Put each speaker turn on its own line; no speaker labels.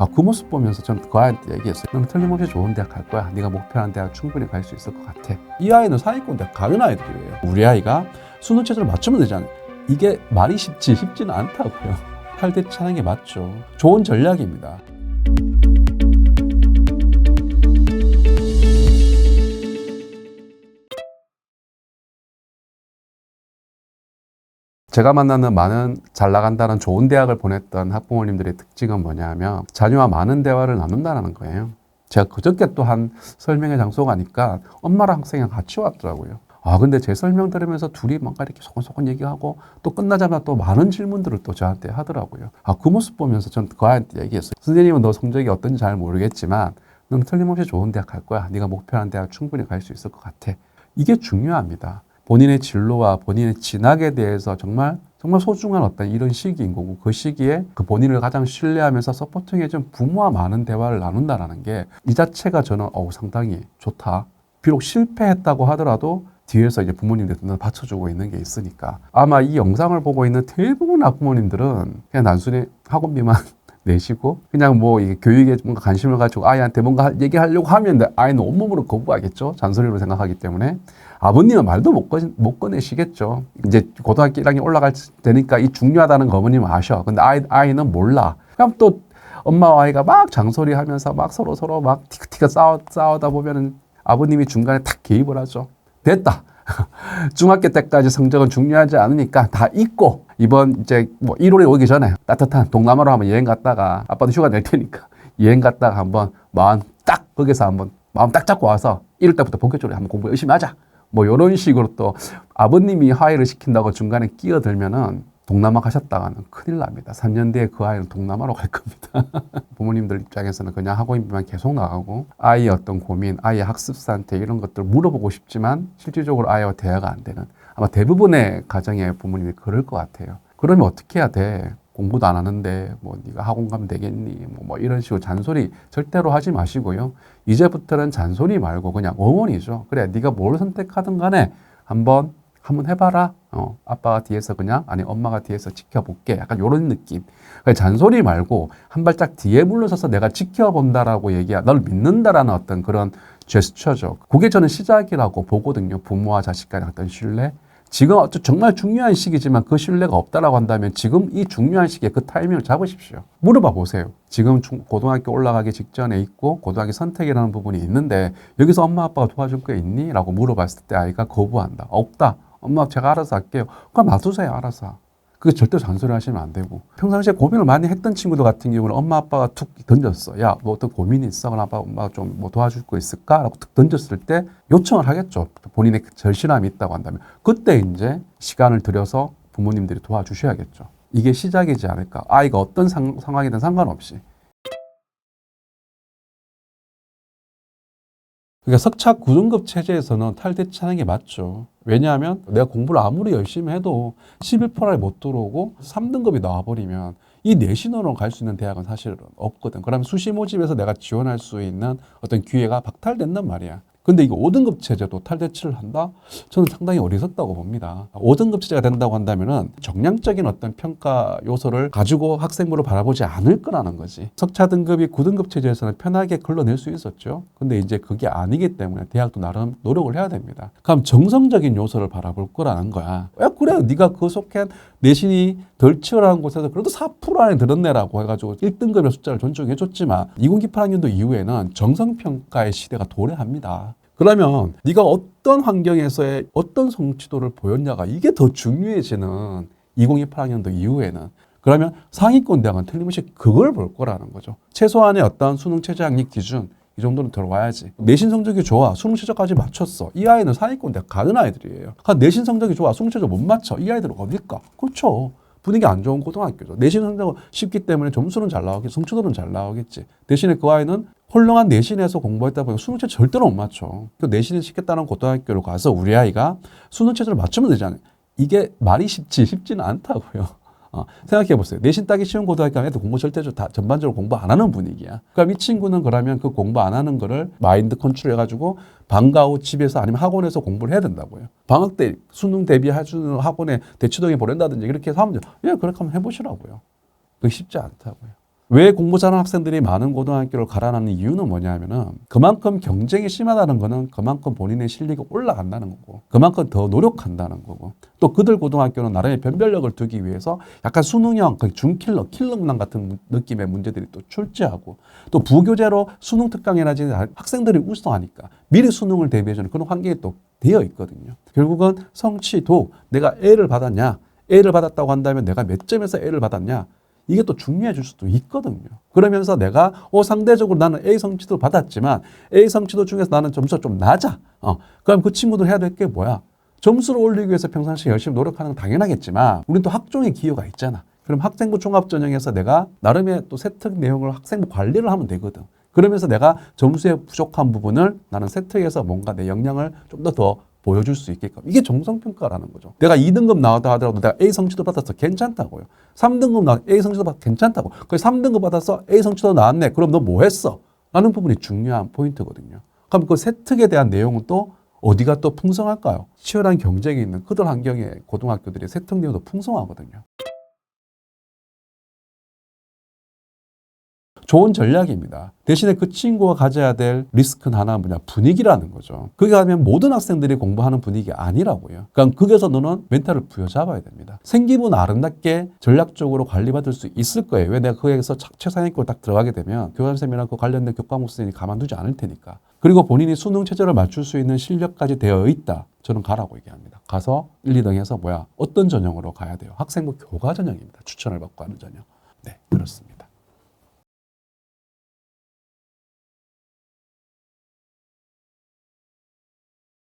아, 그 모습 보면서 저는 그 아이한테 얘기했어요. 넌 틀림없이 좋은 대학 갈 거야. 네가 목표하는 대학 충분히 갈 수 있을 것 같아. 이 아이는 상위권 대학 가는 아이들이에요. 우리 아이가 수능 체제를 맞추면 되잖아요. 이게 말이 쉽지 쉽지는 않다고요. 8대 차는 게 맞죠. 좋은 전략입니다. 제가 만나는 많은 잘 나간다는 좋은 대학을 보냈던 학부모님들의 특징은 뭐냐면 자녀와 많은 대화를 나눈다는 거예요. 제가 그저께 또 한 설명회 장소 가니까 엄마랑 학생이랑 같이 왔더라고요. 아, 근데 제 설명 들으면서 둘이 뭔가 이렇게 소곤소곤 얘기하고 또 끝나자마자 또 많은 질문들을 또 저한테 하더라고요. 아, 그 모습 보면서 전 그 아이한테 얘기했어요. 선생님은 너 성적이 어떤지 잘 모르겠지만 넌 틀림없이 좋은 대학 갈 거야. 네가 목표하는 대학 충분히 갈 수 있을 것 같아. 이게 중요합니다. 본인의 진로와 본인의 진학에 대해서 정말 정말 소중한 어떤 이런 시기인 거고 그 시기에 그 본인을 가장 신뢰하면서 서포팅해준 부모와 많은 대화를 나눈다라는 게 이 자체가 저는 어우 상당히 좋다. 비록 실패했다고 하더라도 뒤에서 이제 부모님들도 받쳐주고 있는 게 있으니까 아마 이 영상을 보고 있는 대부분 학부모님들은 그냥 단순히 학원비만 내시고 그냥 뭐 이게 교육에 뭔가 관심을 가지고 아이한테 뭔가 할- 얘기하려고 하면 아이는 온몸으로 거부하겠죠. 잔소리로 생각하기 때문에. 아버님은 말도 못, 꺼, 못 꺼내시겠죠. 이제 고등학교 1학년 올라갈 되니까 이 중요하다는 거 어머님은 아셔. 근데 아이, 아이는 몰라. 그럼 또 엄마와 아이가 막 장소리하면서 막 서로 서로 막 티크티크 싸우, 싸우다 보면은 아버님이 중간에 탁 개입을 하죠. 됐다. 중학교 때까지 성적은 중요하지 않으니까 다 잊고 이번 이제 뭐 1월에 오기 전에 따뜻한 동남아로 한번 여행 갔다가 아빠도 휴가 낼 테니까 여행 갔다가 한번 마음 딱 거기서 한번 마음 딱 잡고 와서 1월 때부터 본격적으로 한번 공부 열심히 하자. 뭐 이런 식으로 또 아버님이 하의를 시킨다고 중간에 끼어들면은 동남아 가셨다가는 큰일 납니다. 3년 뒤에 그 아이는 동남아로 갈 겁니다. 부모님들 입장에서는 그냥 학원비만 계속 나가고 아이의 어떤 고민, 아이의 학습 상태 이런 것들 물어보고 싶지만 실질적으로 아이와 대화가 안 되는 아마 대부분의 가정의 부모님이 그럴 것 같아요. 그러면 어떻게 해야 돼? 공부도 안 하는데 뭐 네가 학원 가면 되겠니? 뭐, 뭐 이런 식으로 잔소리 절대로 하지 마시고요. 이제부터는 잔소리 말고 그냥 응원이죠. 그래, 네가 뭘 선택하든 간에 한번 한번 해봐라. 어, 아빠가 뒤에서 그냥 아니 엄마가 뒤에서 지켜볼게. 약간 이런 느낌. 그러니까 잔소리 말고 한 발짝 뒤에 물러서서 내가 지켜본다라고 얘기하, 널 믿는다라는 어떤 그런 제스처죠. 그게 저는 시작이라고 보거든요. 부모와 자식 간의 어떤 신뢰. 지금 어쩌- 정말 중요한 시기지만 그 신뢰가 없다라고 한다면 지금 이 중요한 시기에 그 타이밍을 잡으십시오. 물어봐 보세요. 지금 중- 고등학교 올라가기 직전에 있고 고등학교 선택이라는 부분이 있는데 여기서 엄마 아빠가 도와줄 게 있니? 라고 물어봤을 때 아이가 거부한다. 없다. 엄마 제가 알아서 할게요. 그럼 놔두세요. 알아서. 그게 절대 잔소리 하시면 안 되고. 평상시에 고민을 많이 했던 친구들 같은 경우는 엄마 아빠가 툭 던졌어. 야 뭐 어떤 고민이 있어? 그럼 아빠 엄마가 좀뭐 도와줄 거 있을까? 라고 툭 던졌을 때 요청을 하겠죠. 본인의 그 절실함이 있다고 한다면. 그때 이제 시간을 들여서 부모님들이 도와주셔야겠죠. 이게 시작이지 않을까. 아이가 어떤 상, 상황이든 상관없이 그러니까 석차 9등급 체제에서는 탈대치하는 게 맞죠. 왜냐하면 내가 공부를 아무리 열심히 해도 11%에 못 들어오고 3등급이 나와버리면 이 내신으로 갈 수 있는 대학은 사실은 없거든. 그러면 수시 모집에서 내가 지원할 수 있는 어떤 기회가 박탈된단 말이야. 근데 이거 5등급 체제도 탈대치를 한다? 저는 상당히 어리석다고 봅니다. 5등급 체제가 된다고 한다면은 정량적인 어떤 평가 요소를 가지고 학생부를 바라보지 않을 거라는 거지. 석차 등급이 9등급 체제에서는 편하게 걸러낼 수 있었죠. 근데 이제 그게 아니기 때문에 대학도 나름 노력을 해야 됩니다. 그럼 정성적인 요소를 바라볼 거라는 거야. 야, 그래. 네가 그 속한 내신이 덜 치열한 곳에서 그래도 4% 안에 들었네라고 해가지고 1등급의 숫자를 존중해줬지만 2018 학년도 이후에는 정성평가의 시대가 도래합니다. 그러면 네가 어떤 환경에서의 어떤 성취도를 보였냐가 이게 더 중요해지는 2028 학년도 이후에는 그러면 상위권 대학은 틀림없이 그걸 볼 거라는 거죠. 최소한의 어떤 수능 최저 학력 기준 이 정도는 들어와야지. 내신 성적이 좋아. 수능 최저까지 맞췄어. 이 아이는 상위권 대학 가는 아이들이에요. 아, 내신 성적이 좋아. 수능 최저 못 맞춰. 이 아이들은 어딜까? 그렇죠. 분위기 안 좋은 고등학교죠. 내신 성적은 쉽기 때문에 점수는 잘 나오겠지. 성취도는 잘 나오겠지. 대신에 그 아이는 헐렁한 내신에서 공부했다 보니까 수능 최저 절대로 못 맞춰. 그 내신을 시켰다는 고등학교로 가서 우리 아이가 수능 최저를 맞추면 되잖아요. 이게 말이 쉽지 쉽지는 않다고요. 어, 생각해 보세요. 내신 따기 쉬운 고등학교 가면 공부 절대 다 전반적으로 공부 안 하는 분위기야. 그럼 이 친구는 그러면 그 공부 안 하는 거를 마인드 컨트롤 해가지고 방과 후 집에서 아니면 학원에서 공부를 해야 된다고요. 방학 때 수능 대비해주는 학원에 대치동에 보낸다든지 이렇게 해서 하면. 예, 그렇게 한번 해보시라고요. 그게 쉽지 않다고요. 왜 공부 잘하는 학생들이 많은 고등학교를 가라는 이유는 뭐냐면은 그만큼 경쟁이 심하다는 거는 그만큼 본인의 실력이 올라간다는 거고 그만큼 더 노력한다는 거고 또 그들 고등학교는 나름의 변별력을 두기 위해서 약간 수능형 준킬러 킬러 문항 같은 느낌의 문제들이 또 출제하고 또 부교재로 수능 특강이라든지 학생들이 우수하니까 미리 수능을 대비해주는 그런 환경이 또 되어 있거든요. 결국은 성취도 내가 A를 받았냐 A를 받았다고 한다면 내가 몇 점에서 A를 받았냐 이게 또 중요해 질 수도 있거든요. 그러면서 내가 어 상대적으로 나는 A 성취도 받았지만 A 성취도 중에서 나는 점수가 좀 낮아. 어 그럼 그 친구들 해야 될 게 뭐야? 점수를 올리기 위해서 평상시에 열심히 노력하는 건 당연하겠지만 우리는 또 학종의 기여가 있잖아. 그럼 학생부 종합전형에서 내가 나름의 또 세특 내용을 학생부 관리를 하면 되거든. 그러면서 내가 점수에 부족한 부분을 나는 세특에서 뭔가 내 역량을 좀 더더 보여줄 수 있게끔 이게 정성평가라는 거죠. 내가 2등급 나왔다 하더라도 내가 A 성취도 받았어 괜찮다고요. 3등급 나 A 성취도 받 괜찮다고. 그 3등급 받았어 A 성취도 나왔네. 그럼 너 뭐 했어? 라는 부분이 중요한 포인트거든요. 그럼 그 세특에 대한 내용은 또 어디가 또 풍성할까요? 치열한 경쟁이 있는 그들 환경의 고등학교들이 세특 내용도 풍성하거든요. 좋은 전략입니다. 대신에 그 친구가 가져야 될 리스크는 하나 뭐냐 분위기라는 거죠. 그게 하면 모든 학생들이 공부하는 분위기 아니라고요. 그러니까 거기서 너는 멘탈을 부여잡아야 됩니다. 생기분 아름답게 전략적으로 관리받을 수 있을 거예요. 왜 내가 거기에서 최상위권 딱 들어가게 되면 교감쌤이나 그 관련된 교과목 선생님이 가만두지 않을 테니까. 그리고 본인이 수능 체제를 맞출 수 있는 실력까지 되어 있다. 저는 가라고 얘기합니다. 가서 1, 2등 해서 뭐야 어떤 전형으로 가야 돼요? 학생부 교과 전형입니다. 추천을 받고 하는 전형. 네, 그렇습니다.